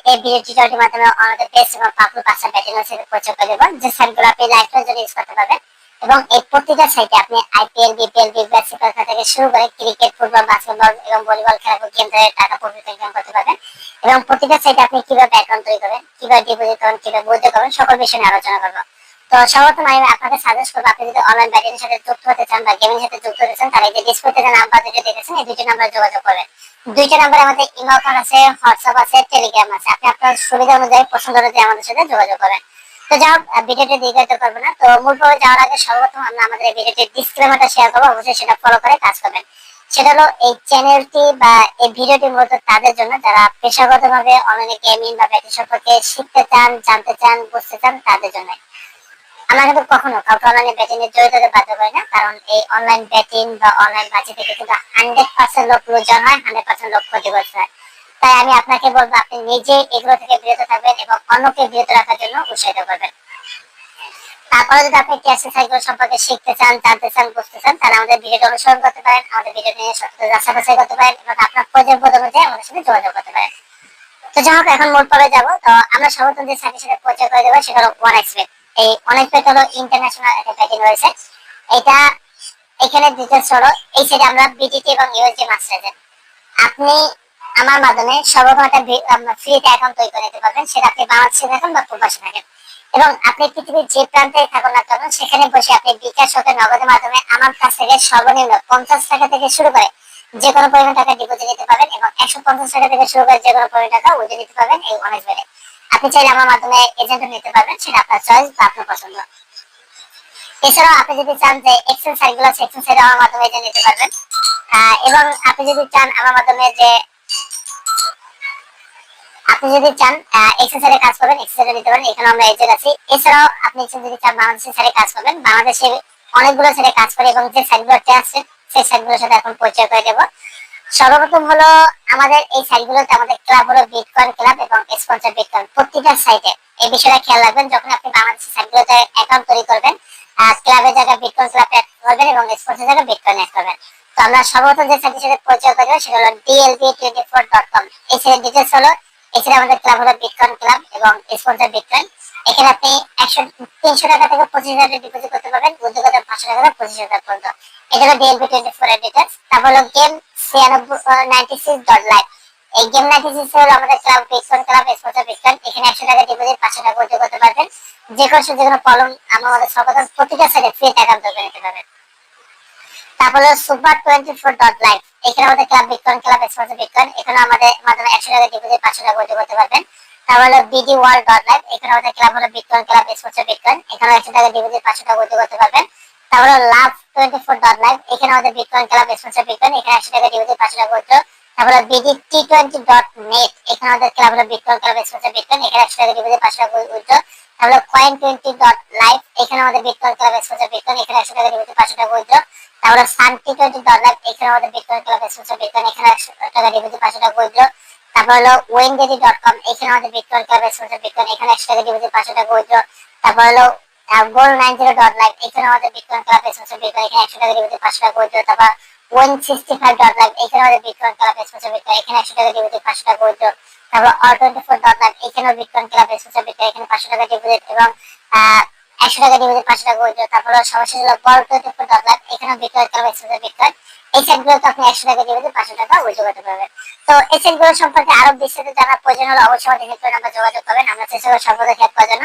এই এবং প্রতিটা সাইটে আপনি শুরু করে ক্রিকেট ফুটবল এবং ভলিবল খেলা করতে এবং প্রতিটা সাইটে আপনি কীভাবে অ্যাকাউন্ট তৈরি করবেন, কীভাবে ডিপোজিট করবেন, কীভাবে বুঝতে করবেন, সকল বিষয় আলোচনা করব। তো সর্বপ্রথম আমি আপনাকে সাজেস্ট করব, আপনি যদি অনলাইন ব্যাটিং সাথে যুক্ত হতে চান বা গেমিং সাথে যুক্ত হতে চান, তাহলে নাম্বার দুটো দেখেছেন, এই যোগাযোগ করবেন। দুইটা নাম্বার আমাদের ইমেল আছে হোয়াটসঅ্যাপ আছে টেলিগ্রাম আছে। আপনি আপনার সুবিধা অনুযায়ী পছন্দ অনুযায়ী আমাদের সাথে যোগাযোগ তো যাই হোক ভিডিওটি দীর্ঘায়িত করব না। তো মূল পর্বে যাওয়ার আগে সর্বপ্রথম আমরা আমাদের ডিসক্লেমারটা শেয়ার করব। অবশ্যই সেটা ফলো করে কাজ করবেন। সেটা হলো এই চ্যানেলটি বা এই ভিডিওটি মূলত তাদের জন্য। যারা পেশাগতভাবে অনলাইনে গেমিং বা ব্যাটিং সম্পর্কে শিখতে চান, জানতে চান, বুঝতে চান, তাদের জন্য আমরা কিন্তু কখনো কাউকে অনলাইনে ব্যাটিং এ জড়িত হতে বাধ্য করি না, কারণ এই অনলাইন ব্যাটিং বা অনলাইন বাজি থেকে কিন্তু হান্ড্রেড পার্সেন্ট লোক লোকজন হয় হান্ড্রেড পার্সেন্ট লোক ক্ষতিগ্রস্ত হয়। তাই আমি আপনাকে বলব, আপনি নিজে এগুলো থেকে বিরত থাকবেন এবং অন্যকে বিরত রাখার জন্য উৎসাহিত করবেন। তারপরে যদি আপনি ক্যাশে সাইকেল সম্পর্কে শিখতে চান, জানতে চান, বুঝতে চান, তাহলে আমাদের ভিডিওটি অনুসরণ করতে পারেন, আমাদের ভিডিও নিয়ে যাচাই বাছাই করতে পারেন এবং আপনার প্রয়োজন বোধ অনুযায়ী আমাদের সাথে যোগাযোগ করতে পারেন। তো যাই হোক, এখন মূল পর্বে যাব। তো আমরা সর্বপ্রথম যে সাইটের সাথে পরিচয় করে দেবো, সেটা হলো ওয়ান এক্সপেক্ট এই অনেক পেট হলো ইন্টারন্যাশনাল একটা প্যাকেজ রয়েছে। এটা এখানে এই সাইডে আমরা বিটিটি এবং ইউএসডি মাস্টার আপনি আমার মাধ্যমে সর্বপ্রথম একটা ফ্রিতে অ্যাকাউন্ট তৈরি করে নিতে পারবেন, সেটা আপনি বাংলাদেশে থাকেন বা থাকেন। এবং আপনি পৃথিবীর যে প্রান্তে থাকুন না কেন, সেখানে বসে আপনি বিকাশ হতে নগদের মাধ্যমে আমার কাছ থেকে সর্বনিম্ন পঞ্চাশ টাকা থেকে শুরু করে যে কোনো পরিমাণ টাকা ডিপোজিট নিতে পারবেন এবং একশো পঞ্চাশ টাকা থেকে শুরু করে যে কোনো পরিমাণ টাকা উঠে নিতে পারবেন এই অনেক বেড়ে আপনি চাইলে আমার মাধ্যমে এজেন্ট নিতে পারবেন, সেটা আপনার চয়েস বা আপনার পছন্দ। এছাড়াও আপনি যদি চান যে এক্সেল সাইটগুলো আছে এক্সেল সাইট আমার মাধ্যমে এজেন্ট নিতে পারবেন। এবং আপনি যদি চান আমার মাধ্যমে যে আপনি যদি চান এক্সেল সাইটে কাজ করবেন এক্সেল সাইটে নিতে পারেন এখানে আমরা এজেন্ট আছি। এছাড়াও আপনি যদি চান, বাংলাদেশের সাইটে কাজ করবেন। বাংলাদেশে অনেকগুলো সাইটে কাজ করে এবং যে সাইটগুলো আছে, সেই সাইটগুলোর সাথে এখন পরিচয় করে দেবো। সর্বপ্রথম হলো আমাদের এই সাইটগুলোতে আমাদের ক্লাব হলো বিটকয়েন ক্লাব এবং স্পন্সর বিটকয়েন প্রতিটা সাইটে এই বিষয়টা খেয়াল রাখবেন, যখন আপনি বাংলাদেশের সাইটগুলোতে অ্যাকাউন্ট তৈরি করবেন ক্লাবের জায়গায় বিটকয়েন ক্লাব অ্যাড করবেন এবং স্পন্সর জায়গায় বিটকয়েন অ্যাড করবেন। তো আমরা সর্বপ্রথম যে সাইটের সাথে পরিচয় করব, সেটা হলো DLB twenty four dot com এই সাইটের ডিটেলস হলো এছাড়া আমাদের ক্লাব হলো বিটকয়েন ক্লাব এবং স্পন্সর বিটকয়েন এখানে আপনি একশো, তিনশো টাকা থেকে পঁচিশ হাজার ডিপোজিট করতে পারবেন করতে পাঁচশো টাকা থেকে পঁচিশ হাজার পর্যন্ত। এটা হলো ডিএলবি টোয়েন্টি ফোর এর ডিটেলস তারপর হলো গেম ছিয়ানব্বই নাইনটি সিক্স ডট লাইভ এই গেম নাইনটি সিক্স হলো আমাদের club bitcoin club sponsor bitcoin এখানে একশো টাকা ডিপোজিট পাঁচশো টাকা বুদ্ধি করতে পারবেন। যে কোনো বিডি ওয়ার্ল্ড ডট লাইভ এখানে ক্লাব হলো বিটকয়েন ক্লাব স্পন্সর বিটকয়েন এখানে টাকা ডিপোজিট পাঁচশো টাকা বুদ্ধি করতে পারবেন। তারপর love twenty four dot live এখানে আমাদের বিটকয়েন ক্লাব স্পন্সর বিটকয়েন এখানে একশো টাকা ডিপোজিট পাঁচশো টাকা উইথড্র। তারপর BD T twenty dot net এখানে আমাদের ক্লাব হলো বিটকয়েন ক্লাব স্পন্সর বিটকয়েন এখানে একশো টাকা ডিপোজিট পাঁচশো টাকা উইথড্র। তারপর কয়েন টোয়েন্টি ডট লাইভ এখানে আমাদের বিটকয়েন ক্লাব স্পন্সর বিটকয়েন এখানে একশো টাকা ডিপোজিট পাঁচশো টাকা উইথড্র। তারপর sun T twenty dot live এখানে আমাদের বিটকয়েন ক্লাব স্পন্সর বিটকয়েন এখানে একশো টাকা ডিপোজিট পাঁচশো টাকা উইথড্র। তারপর হলো ওয়েনডেডি ডট কম এখানে আমাদের বিটকয়েন ক্লাব স্পন্সর বিটকয়েন এখানে একশো টাকা ডিপোজিট পাঁচশো টাকা উইথড্র। তারপর হলো goal nine zero dot live এখানে আমাদের বিটকয়েন ক্লাব স্পন্সর বিটকয়েন এখানে একশো টাকা ডিপোজিট পাঁচশো টাকা উইথড্র তারপর one sixty five dot live এখানে আমাদের বিটকয়েন ক্লাব স্পন্সর বিটকয়েন এখানে একশো টাকা ডিপোজিট পাঁচশো টাকা উইথড্র তারপর all twenty four dot live এখানেও বিটকয়েন ক্লাব স্পন্সর বিটকয়েন এখানে পাঁচশো টাকা ডিপোজিট এবং একশো টাকা ডিপোজিট পাঁচশো টাকা উইথড্র তারপর সর্বশেষ হলো ball twenty four dot live এখানেও বিটকয়েন ক্লাব স্পন্সর বিটকয়েন এই সাইটগুলোতে আপনি একশো টাকা ডিপোজিট পাঁচশো টাকা উইথড্র করতে পারবেন। তো এই সাইটগুলো সম্পর্কে আরও বিস্তারিত জানার প্রয়োজন হলে অবশ্যই আমাদের হেল্প নাম্বার যোগাযোগ করবেন। আমরা চেষ্টা করব সর্বদা হেল্প করার জন্য।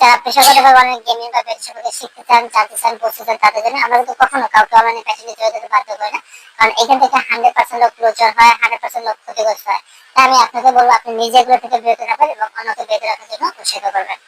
যারা পেশাগতভাবে অনেক গেমিং বা পেশাগত শিখতে চান, জানতে চান, বুঝতে চান তাদের জন্য আমরা কিন্তু কখনো কাউকে অনলাইনে প্যাশনে জড়িত হতে বাধ্য করি না। কারণ এখান থেকে হান্ড্রেড পার্সেন্ট লোক প্রচার হয় হান্ড্রেড পার্সেন্ট লোক ক্ষতিগ্রস্ত হয়। তাই আমি আপনাকে বলব, আপনি নিজেগুলো থেকে বিরত রাখবেন এবং অন্যকে বিরত রাখার জন্য উৎসাহিত করবেন।